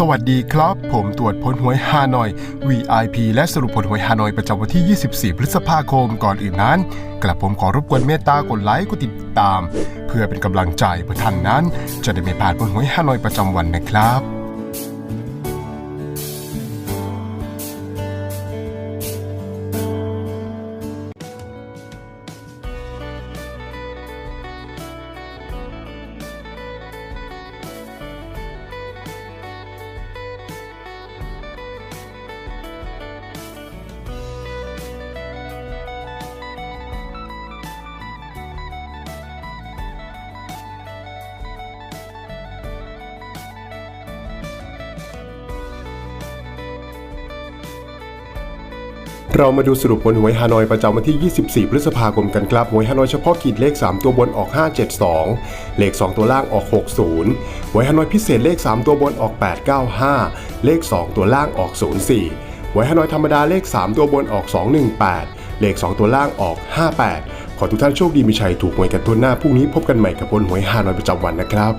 สวัสดีครับ ผมตรวจผลหวยฮานอย VIP และสรุปผลหวยฮานอยประจำวันที่ 24 พฤษภาคมก่อนอื่นนั้น กระผมขอรบกวนเมตตากดไลค์กดติดตาม เพื่อเป็นกำลังใจเพื่อท่านนั้น จะได้ไม่พลาดผลหวยฮานอยประจำวันนะครับ เรามาดูสรุปผลหวยฮานอยประจำวันที่ 24 พฤษภาคมกันครับหวยฮานอยเฉพาะกิจเลข 3 ตัวบนออก 572 เลข 2 ตัวล่างออก 60 หวยฮานอยพิเศษเลข 3 ตัวบนออก 895 เลข 2 ตัวล่างออก 04 หวยฮานอยธรรมดาเลข 3 ตัวบนออก 218 เลข 2 ตัวล่างออก 58 ขอทุกท่านโชคดีมีชัยถูกหวยกันทั่วหน้าพรุ่งนี้พบกันใหม่กับผลหวยฮานอยประจำวันนะครับ